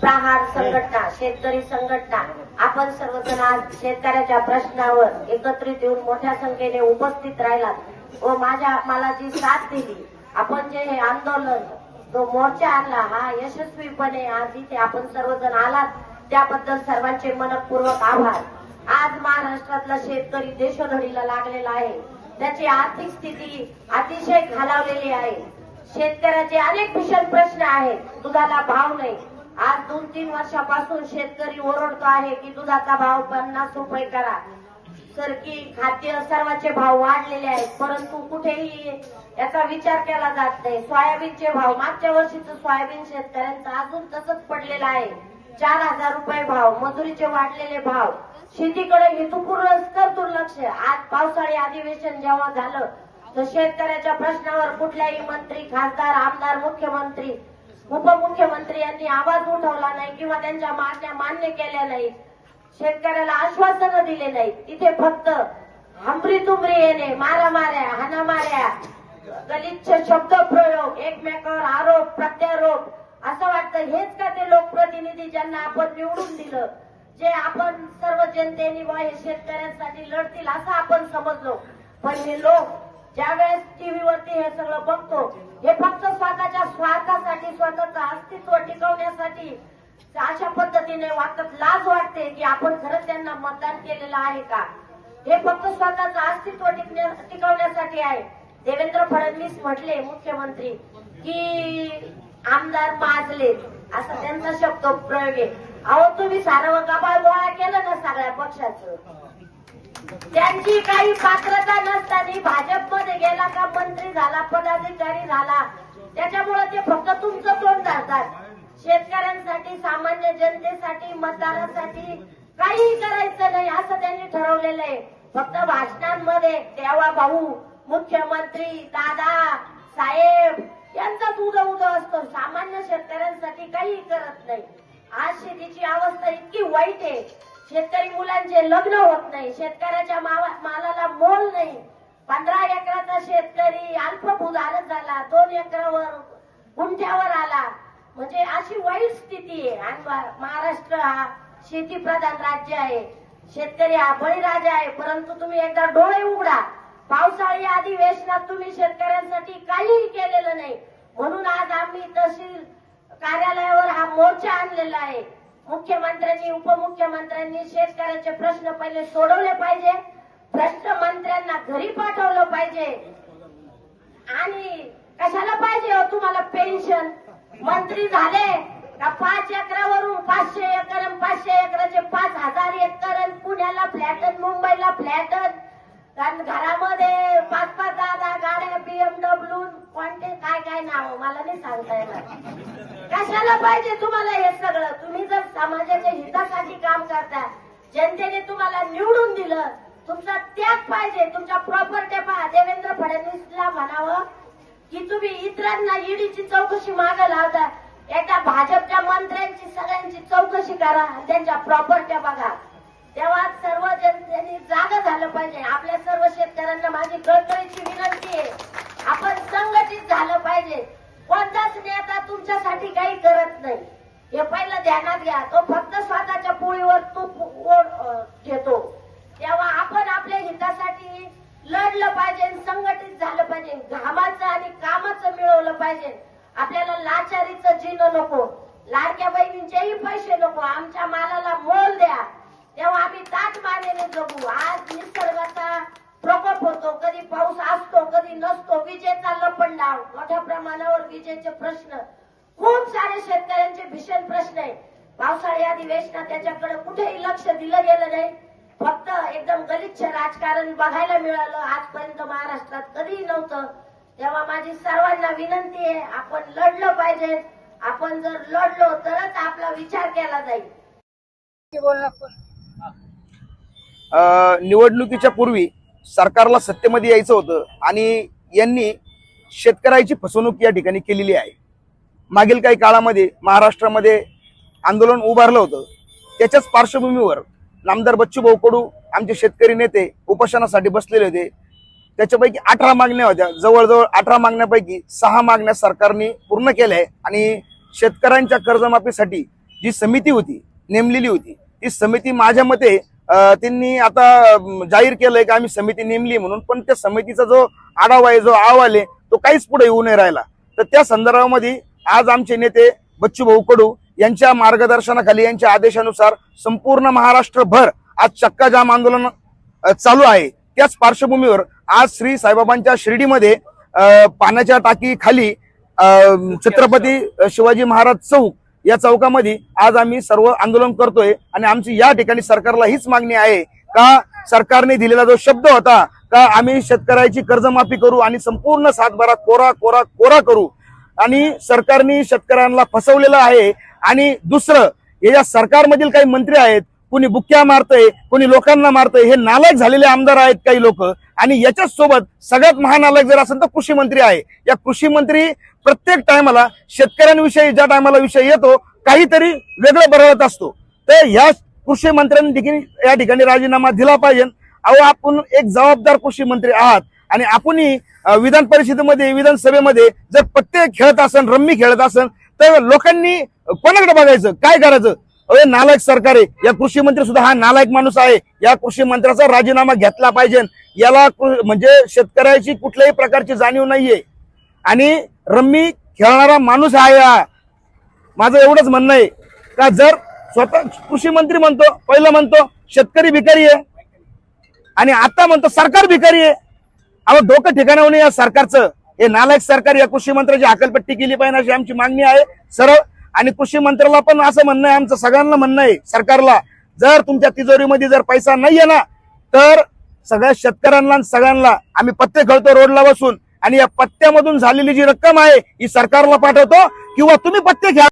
प्रहार संघटना शेतकरी संघटना आपण सर्वजण आज शेतकऱ्याच्या प्रश्नावर एकत्रित येऊन मोठ्या संख्येने उपस्थित राहिलात व माझ्या मला जी साथ दिली आपण जे हे आंदोलन जो मोर्चा आणला हा यशस्वीपणे आज इथे आपण सर्वजण आलात त्याबद्दल सर्वांचे मनपूर्वक आभार. आज महाराष्ट्रातला शेतकरी देशोधडीला लागलेला आहे. त्याची आर्थिक स्थिती अतिशय खालावलेली आहे. शेतकऱ्याचे अनेक भीषण प्रश्न आहेत. दुधाला भाव नाही. आज दोन तीन वर्षापासून शेतकरी ओरडतो आहे की दुधाचा भाव पन्नास रुपये करा. सरकी खाद्य सर्वांचे भाव वाढलेले आहेत परंतु कुठेही याचा विचार केला जात नाही. सोयाबीनचे भाव मागच्या वर्षीचं सोयाबीन शेतकऱ्यांचं अजून तसंच पडलेलं आहे. चार हजार रुपये भाव मजुरीचे वाढलेले भाव. शेतीकडे हेतुपूर्ण कर दुर्लक्ष आज पावसाळी अधिवेशन जेव्हा झालं तर शेतकऱ्याच्या प्रश्नावर कुठल्याही मंत्री खासदार आमदार मुख्यमंत्री उपमुख्यमंत्री यांनी आवाज उठवला नाही किंवा त्यांच्या मागण्या मान्य केल्या नाही शेतकऱ्याला आश्वासनं दिले नाहीत. तिथे फक्त हमरी तुमरी येणे मारा माऱ्या हाना माऱ्या गलिच्छ शब्द प्रयोग एकमेकावर आरोप प्रत्यारोप असं वाटतं. हेच का ते लोकप्रतिनिधी ज्यांना आपण निवडून दिलं? जे आपण सर्व जनतेने व हे शेतकऱ्यांसाठी लढतील असं आपण समजलो. पण हे लोक ज्या वेळेस टीव्हीवरती हे सगळं बघतो हे फक्त स्वतःच्या स्वार्थासाठी स्वतःच अस्तित्व टिकवण्यासाठी अशा पद्धतीने वाटत लाज वाटते की आपण खरंच त्यांना मतदान केलेलं आहे का? हे फक्त स्वतःच अस्तित्व टिकण्या- टिकवण्यासाठी आहे. देवेंद्र फडणवीस म्हटले मुख्यमंत्री की आमदार माजले असा त्यांचा शब्द प्रयोग आहे. अहो तुम्ही सारं गबाळ गोळा केलं ना सगळ्या पक्षाचं? त्यांची काही पात्रता नसताना भाजपमध्ये गेला का मंत्री झाला पदाधिकारी झाला त्याच्यामुळे ते फक्त तुमचं तोंड धरतात. शेतकऱ्यांसाठी सामान्य जनतेसाठी मतदारासाठी काही करायचं नाही असं त्यांनी ठरवलेलं आहे. फक्त भाषणांमध्ये देवा भाऊ मुख्यमंत्री दादा साहेब यांचाच उदं उदं असतो. सामान्य शेतकऱ्यांसाठी काहीही करत नाही. आज शेतीची अवस्था इतकी वाईट आहे. शेतकरी मुलांचे लग्न होत नाही शेतकऱ्याच्या मावा- मालाला मोल नाही. पंधरा एकराचा शेतकरी अल्पभूधारक झाला दोन एकरावर गुंठ्यावर आला. म्हणजे अशी वाईट स्थिती आहे. आणि महाराष्ट्र हा शेतीप्रधान राज्य आहे. शेतकरी हा बळीराजा आहे. परंतु तुम्ही एकदा डोळे उघडा. पावसाळी अधिवेशनात तुम्ही शेतकऱ्यांसाठी काहीही केलेलं नाही. म्हणून आज आम्ही तहसील कार्यालयावर हा मोर्चा आणलेला आहे. मुख्यमंत्र्यांनी उपमुख्यमंत्र्यांनी शेतकऱ्यांचे प्रश्न पहिले सोडवले पाहिजे. भ्रष्ट मंत्र्यांना घरी पाठवलं पाहिजे. आणि कशाला पाहिजे हो तुम्हाला पेन्शन? मंत्री झाले का पाच एकरावरून पाचशे एकर आणि पाचशे एकराचे पाच हजार एकर आणि पुण्याला फ्लॅट मुंबईला फ्लॅट कारण घरामध्ये पाच पाच दहा दहा गाड्या बीएमडब्ल्यू कोणते काय काय नाव हो, मला नाही सांगता येणार. कशाला पाहिजे तुम्हाला हे सगळं? समाजाच्या हितासाठी काम करता जनतेने तुम्हाला निवडून दिलं. तुमचा त्याग पाहिजे. तुमच्या प्रॉपर्टी पहा. देवेंद्र फडणवीसला म्हणावं की तुम्ही इतरांना ईडीची चौकशी मागे लावता. एकदा भाजपच्या मंत्र्यांची सगळ्यांची चौकशी करा त्यांच्या प्रॉपर्ट्या बघा. तेव्हा सर्व जनतेने जागा झालं पाहिजे. आपल्या सर्व शेतकऱ्यांना माझी कळकळीची विनंती आहे. आपण संघटित झालं पाहिजे. कोणताच नेता तुमच्यासाठी काही करत नाही. हे पहिलं ध्यानात घ्या. तो फक्त स्वतःच्या पोळीवर तूप घेतो. तेव्हा आपण आपल्या हितासाठी लढलं पाहिजे संघटित झालं पाहिजे. घामाचं आणि कामाचं मिळवलं पाहिजे. आपल्याला लाचारीचं जिणं नको. लाडक्या बहिणींचेही पैसे नको. आमच्या मालाला मोल द्या. तेव्हा आम्ही ताट मानेने जगू. आज निसर्गाचा प्रकोप होतो. कधी पाऊस असतो कधी नसतो. विजेचा लपंडाव. मोठ्या प्रमाणावर विजेचे प्रश्न. खूप सारे शेतकऱ्यांचे भीषण प्रश्न आहे. पावसाळी अधिवेशनात त्याच्याकडे कुठेही लक्ष दिलं गेलं नाही. फक्त एकदम गलिच्छ राजकारण बघायला मिळालं. आजपर्यंत महाराष्ट्रात कधीही नव्हतं. तेव्हा माझी सर्वांना विनंती आहे आपण लढलं पाहिजे. आपण जर लढलो तरच आपला विचार केला जाईल. अ, निवडणुकीच्या पूर्वी सरकारला सत्तेमध्ये यायचं होतं आणि यांनी शेतकऱ्याची फसवणूक या ठिकाणी केलेली आहे. मागील काही काळामध्ये महाराष्ट्रामध्ये आंदोलन उभारलं होतं. त्याच्याच पार्श्वभूमीवर नामदार बच्चूभाऊ कडू आमचे शेतकरी नेते उपोषणासाठी बसलेले होते. त्याच्यापैकी अठरा मागण्या होत्या. जवळजवळ अठरा मागण्यापैकी सहा मागण्या सरकारने पूर्ण केल्या आहे आणि शेतकऱ्यांच्या कर्जमाफीसाठी जी समिती होती नेमलेली होती ती समिती माझ्या मते त्यांनी आता जाहीर केलंय की आम्ही समिती नेमली म्हणून. पण त्या समितीचा जो आढावा आहे जो अहवाल आहे तो काहीच पुढे येऊ नये राहिला. तर त्या संदर्भामध्ये आज आमचे नेते बच्चूभाऊ कडू यांच्या मार्गदर्शनाखाली यांच्या आदेशानुसार संपूर्ण महाराष्ट्रभर आज चक्का जाम आंदोलन चालू आहे. त्याच पार्श्वभूमीवर आज श्री साईबाबांच्या शिर्डीमध्ये पाण्याच्या टाकीखाली छत्रपती शिवाजी महाराज चौक या चौकामध्ये आज आम्ही सर्व आंदोलन करतोय आणि आमची या ठिकाणी सरकारला हीच मागणी आहे का सरकारने दिलेला जो शब्द होता का आम्ही शेतकऱ्याची कर्जमाफी करू आणि संपूर्ण सातबारा कोरा कोरा कोरा करू आणि सरकारने शेतकऱ्यांना फसवलेलं आहे. आणि दुसरं हे या सरकारमधील काही मंत्री आहेत कुणी बुक्क्या मारतय कुणी लोकांना मारतय हे नालायक झालेले आमदार आहेत काही लोक. आणि याच्याच सोबत सगळ्यात महानालायक जर असेल तर कृषी मंत्री आहे. या कृषी मंत्री प्रत्येक टायमाला शेतकऱ्यांविषयी ज्या टायमाला विषय येतो काहीतरी वेगळं बरळत असतो. तर या कृषी मंत्र्यांनी या ठिकाणी राजीनामा दिला पाहिजे. अहो आपण एक जबाबदार कृषी मंत्री आहात. आणि आपणही विधान परिषदेमध्ये विधानसभेमध्ये जर पत्ते खेळत असन रम्मी खेळत असन तर लोकांनी कोणाकडे बघायचं? काय करायचं? अरे नालायक सरकार आहे. या कृषी मंत्री सुद्धा हा नालायक माणूस आहे. या कृषी मंत्र्याचा राजीनामा घेतला पाहिजे. याला म्हणजे शेतकऱ्याची कुठल्याही प्रकारची जाणीव नाहीये. आणि रम्मी खेळणारा माणूस आहे हा. माझं एवढंच म्हणणं आहे. का जर स्वतः कृषी मंत्री म्हणतो पहिलं म्हणतो शेतकरी भिकारी आहे. आणि आता म्हणतो सरकार भिकारी आहे. अहो डोकं ठिकाणाहून या सरकारचं. हे नालायक सरकार या कृषी मंत्र्याची हकलपट्टी केली पाहिजे अशी आमची मागणी आहे. सरळ आणि कृषी मंत्र्याला पण असं म्हणणं आहे आमचं सगळ्यांना म्हणणं आहे सरकारला. जर तुमच्या तिजोरीमध्ये जर पैसा नाहीये ना तर सगळ्या शेतकऱ्यांना सगळ्यांना आम्ही पत्ते खेळतो रोडला बसून. आणि या पत्त्यामधून झालेली जी रक्कम आहे ही सरकारला पाठवतो किंवा तुम्ही पत्ते घ्या.